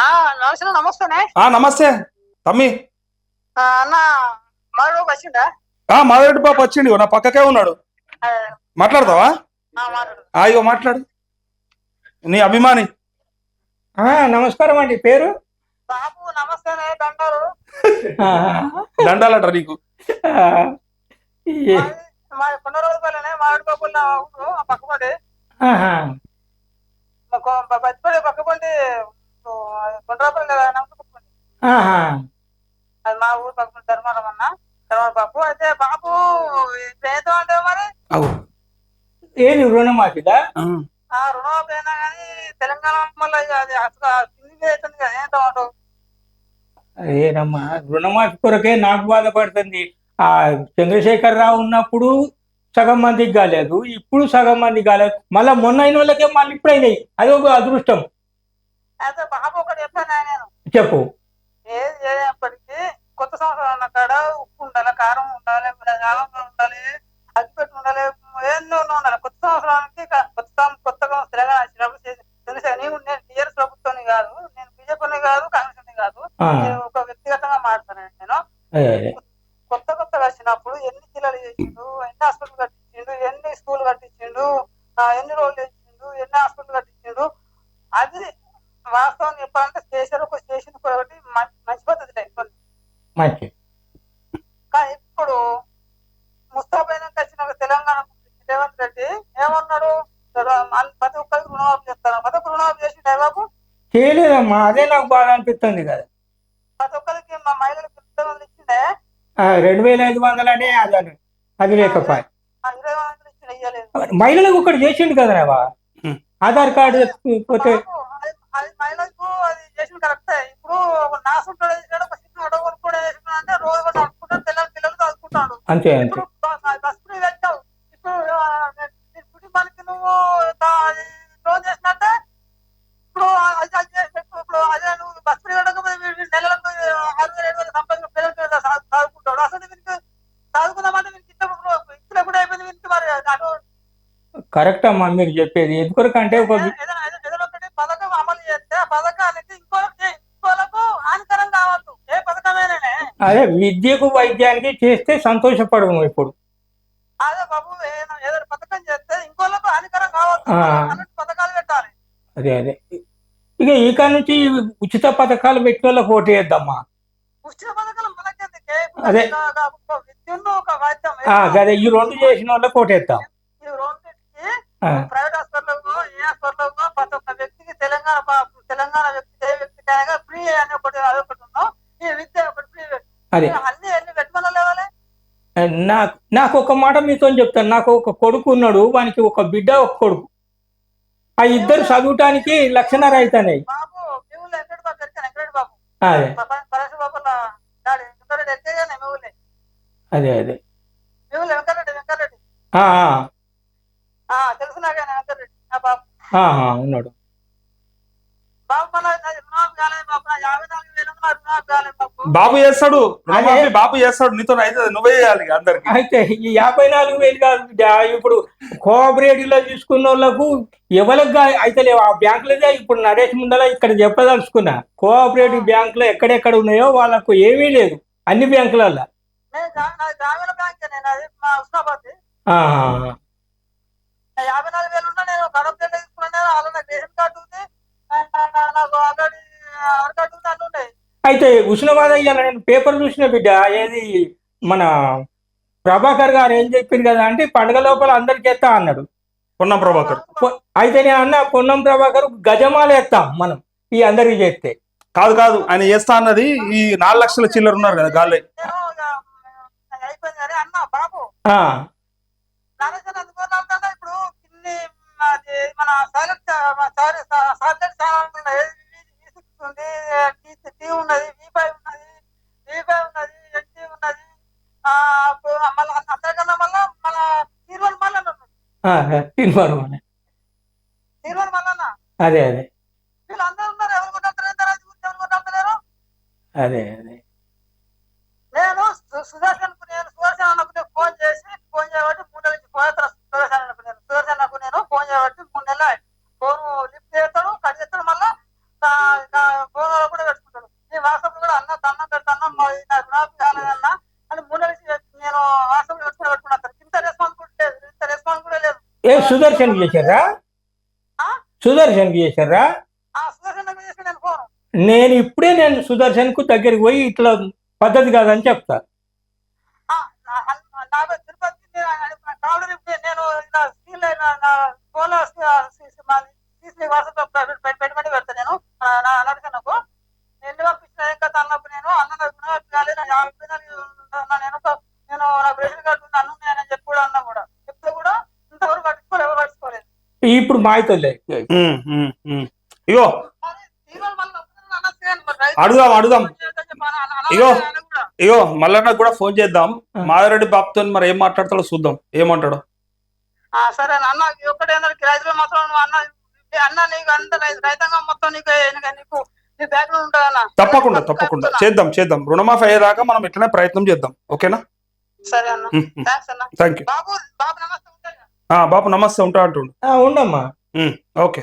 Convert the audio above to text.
ఆ, నమస్తే నమస్తేనే ఆ నమస్తే. తమ్మి. ఆ, అన్న వచ్చిండా మాధవరెడ్డి బాబు వచ్చిండు నా పక్కకే ఉన్నాడు. ఆ, మాట్లాడతావా? ఆ, మాట్లాడు. ఆ ఇగో మాట్లాడు. నీ అభిమాని. ఆ, నమస్కారం అండి. పేరు? బాబు నమస్తేనే దండారు ఆ, దండాలట నీకు? కొండ రోజులనే మామిడి పక్కపండి ఆహా. అది మా ఊరు పక్కపండి ధర్మారం అన్న. ధర్మారం బాబు అయితే బాబు పేదం అంటే మరి? ఏది రుణమాఫీదా ఆ. ఆ రుణమాఫీ అయినా కానీ తెలంగాణ మళ్ళీ అది అసలు ఏంటో అంటావు ఏనమ్మా రుణమాఫీ కొరకే నాకు బాధపడుతుంది ఆ చంద్రశేఖర్ రావు ఉన్నప్పుడు సగం మందికి కాలేదు ఇప్పుడు సగం మందికి కాలేదు. మళ్ళా మొన్న అయిన వాళ్ళకే మళ్ళీ ఇప్పుడు అయినాయి అది ఒక అదృష్టం నేను చెప్పు. ఏది చేయప్పటికీ కొత్త సంవత్సరం అన్న కాడ ఉప్పు ఉండాలి కారం ఉండాలి ఆనందం ఉండాలి అగ్గిపెట్టి ఉండాలి ఎన్నో ఉండాలి. కొత్త సంవత్సరానికి కొత్త కొత్తగా తెలంగాణ వచ్చినప్పుడు చేసి- తెలుసా? నీవు నేను టీఆర్ఎస్ ప్రభుత్వాన్ని కాదు నేను బీజేపీని కాదు కాంగ్రెస్ కాదు. నేను ఒక వ్యక్తిగతంగా మాట్లాడాను నేను. కొత్త కొత్తగా వచ్చినప్పుడు ఎన్ని జిల్లాలు చేసిండు ఎన్ని హాస్పిటల్ కట్టించిండు ఎన్ని స్కూల్ కట్టించిండు మంచి కానీ ఇప్పుడు ముస్తాబైనాక వచ్చిన తెలంగాణ రేవంత్ రెడ్డి ఏమన్నాడు? ప్రతి ఒక్కరికి రుణమాఫీ చేస్తాను ప్రతి ఒక్క రుణమాఫీ చేసి బాబు? చేయలేదమ్మా అదే నాకు బాధ అనిపిస్తుంది కదా. ప్రతి ఒక్కరికి మా మహిళలకు ఇంతమంది ఇచ్చిండే? రెండు వేల ఐదు వందలనే అది అని- అది లేకపోయి ఇరవై వందలు ఇచ్చిన ఇయ్యలేదు. మహిళలకు ఒకటి చేసిండు కదా రావా హ్మ్. ఆధార్ కార్డు పోతే అది- అది మహిళలకు అది చేసిన కరెక్టే. ఇప్పుడు నాసుంటాడు అంటే రోజు పిల్లలు అంతే బస్ ఫ్రీ పెట్టావు. ఇప్పుడు కుటుంబానికి నువ్వు లోన్ చేసినట్టే ఇప్పుడు. ఇప్పుడు అదే నువ్వు బస్ ఫ్రీ పెట్టకపోతే వీడు నెలలకు ఆరు వేల ఏడు వేల సంపాదించిన పిల్లలు పిల్లలు చదువు- చదువుకుంటాడు. అసలు వీనికి చదువుకుందామంటే వీనికి ఇట్లా ఇప్పుడు కూడా అయిపోయింది వీనికి మరి? అటు కరెక్ట్ అమ్మా మీరు చెప్పేది. ఎందుకొరకంటే ఒక అదే విద్యకు వైద్యానికి చేస్తే సంతోషపడము ఇప్పుడు. అదే బాబు ఏదైనా పథకం చేస్తే ఇంకోళ్ళకు హానికరం. అన్నట్టు పథకాలు పెట్టాలి. అదే అదే. ఇక ఇక నుంచి ఉచిత పథకాలు పెట్టిన వాళ్ళకి ఓటు వేద్దామా ఉచిత పథకాలు అదే. అదే ఈ రెండు చేసిన వాళ్ళకి ఓటు అదే నాకు నాకు ఒక మాట మీతో చెప్తాను నాకు ఒక కొడుకు ఉన్నాడు వానికి ఒక బిడ్డ ఒక కొడుకు ఆ ఇద్దరు చదువుటానికి లక్షణాలు అవుతున్నాయి అదే అదే అదే ఉన్నాడు బాబు బాబు చేస్తాడు. రుణమాఫీ బాబు చేస్తాడు. నీతో అయితే నువ్వే చేయాలి అందరికి. అయితే ఈ యాభై నాలుగు వేలు కాదు. ఇప్పుడు కోఆపరేటివ్లో తీసుకున్న వాళ్ళకు ఎవరికి అయితే లేవు. ఆ బ్యాంకులదే. ఇప్పుడు నరేష్ ముందర ఇక్కడ చెప్పదలుచుకున్నా. కోఆపరేటివ్ బ్యాంకులు ఎక్కడెక్కడ ఉన్నాయో వాళ్ళకు ఏమీ లేదు. అన్ని బ్యాంకులలో అయితే ఉష్ణవాద ఇవాళ నేను పేపర్ చూసిన బిడ్డ ఏది మన ప్రభాకర్ గారు ఏం చెప్పింది కదా అంటే పండుగ లోపల అందరికి ఎత్తా అన్నాడు. పొన్నం ప్రభాకర్. అయితే నేను అన్న పొన్నం ప్రభాకర్ గజమాల ఎత్తాం మనం ఈ అందరికి చేస్తే. కాదు కాదు ఆయన చేస్తా అన్నది ఈ నాలుగు లక్షల చిల్లర ఉన్నారు కదా గాలి నేను ఇక, తర్వాత గురించి ఎవరు కొట్టారు అదే అదే. నేను సుదర్శన్ నేను సుదర్శన్ అన్నకు ఫోన్ చేసి ఫోన్ చేయబట్టి మూడు నెలల నుంచి పోయేస్తారు సుదర్శన్ అన్నకు నేను సుదర్శన్ అన్నకు నేను ఫోన్ చేయబట్టి మూడు నెలలు ఫోన్ లిఫ్ట్ చేస్తాడు కట్ చేస్తాడు మళ్ళా ఫోన్ అన్నం పెడతాను మరి నాకు రుణమాఫీ కాలేదన్నా అని మూడు నెలలు నేను హాస్పిటల్ పెట్టుకుని పెట్టుకున్నాను ఇంత రెస్పాన్స్ కూడా లేదు ఇంత రెస్పాన్స్ కూడా లేదు ఏ సుదర్శన్ చేశారా? సుదర్శన్ చేశారా ఆ సుదర్శన్ చేసి నేను ఇప్పుడే నేను సుదర్శన్కు దగ్గరికి పోయి ఇట్లా పద్ధతి కాదని చెప్తా నేను ఇప్పుడు మాయితోలే. ఇగో. అడుగుదాం, అడుగుదాం. ఇగో. ఇగో మల్లన్నకు కూడా ఫోన్ చేద్దాం. మాధవరెడ్డి బాబుతో మరి ఏం మాట్లాడతాడో చూద్దాం. ఏమంటాడు? ఆ, సరే అన్న మాత్రం నువ్వు అన్న అన్న నీకు అంత రైతాంగం మొత్తం నీకు నీకు- తప్పకుండా తప్పకుండా. చేద్దాం చేద్దాం. రుణమాఫీ అయ్యేదాకా మనం ఇట్లనే ప్రయత్నం చేద్దాం. ఓకేనా? సరే అన్న. థ్యాంక్ యూ బాబు బాబు నమస్తే బాబు నమస్తే ఉంటా అంటుండు. ఆ, ఉండమ్మా. ఓకే.